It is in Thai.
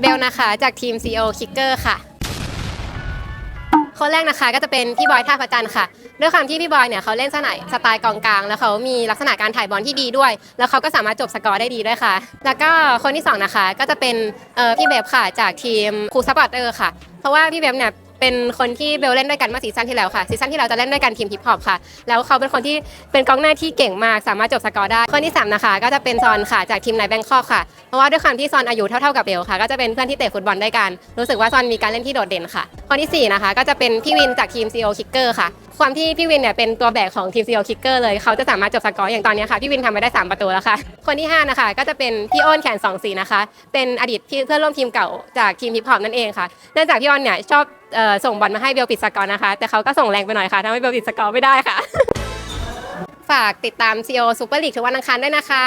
เบลนะคะจากทีม CO Kicker ค่ะ คนแรกนะคะก็จะเป็นพี่บอยท่าพระจันทร์ค่ะ ด้วยความที่พี่บอยเนี่ยเขาเล่นสไนสไตล์กองกลาง แล้วเขามีลักษณะการถ่ายบอลที่ดีด้วย แล้วเขาก็สามารถจบสกอร์ได้ดีด้วยค่ะ แล้วก็คนที่สองนะคะก็จะเป็นพี่เบบค่ะจากทีมครูสปอร์เตอร์ค่ะ เพราะว่าพี่เบบเนี่ย เป็นคนที่เบลเล่นด้วยกันเมื่อซีซั่นที่แล้วค่ะซีซั่นที่เราจะเล่นด้วยกันทีมฮิปฮอปค่ะ แล้วเขาเป็นคนที่เป็นกองหน้าที่เก่งมากสามารถจบสกอร์ได้คนที่สามนะคะก็จะเป็นซอนค่ะจากทีมไนแบงคอกค่ะเพราะว่าด้วยความที่ซอนอายุเท่าๆกับเบลค่ะก็จะเป็นเพื่อนที่เตะฟุตบอลด้วยกัน รู้สึกว่าซอนมีการเล่นที่โดดเด่นค่ะ คนที่สี่นะคะ ก็จะเป็นพี่วินจากทีม CEO Kicker ค่ะ ความที่พี่วินเนี่ยเป็นตัวแบกของทีม CEO Kicker เลย เขาจะสามารถจบสกอร์อย่างตอนนี้ค่ะ พี่วินทำไปได้ 3 ประตูแล้วค่ะ คนที่ 5 นะคะ ก็จะเป็นพี่อ้นแขน2สีนะคะ เป็นอดีตเพื่อนร่วมทีมเก่าจากทีมฮิปฮอปนั่นเองค่ะ เนื่องจากพี่อ้นเนี่ยชอบส่งบอลมาให้เบลปิดสกอร์นะคะ แต่เขาก็ส่งแรงไปหน่อยค่ะทำให้เบลปิดสกอร์ไม่ได้ค่ะ ฝากติดตาม CEO Super League ทุกวันอังคารด้วยนะคะ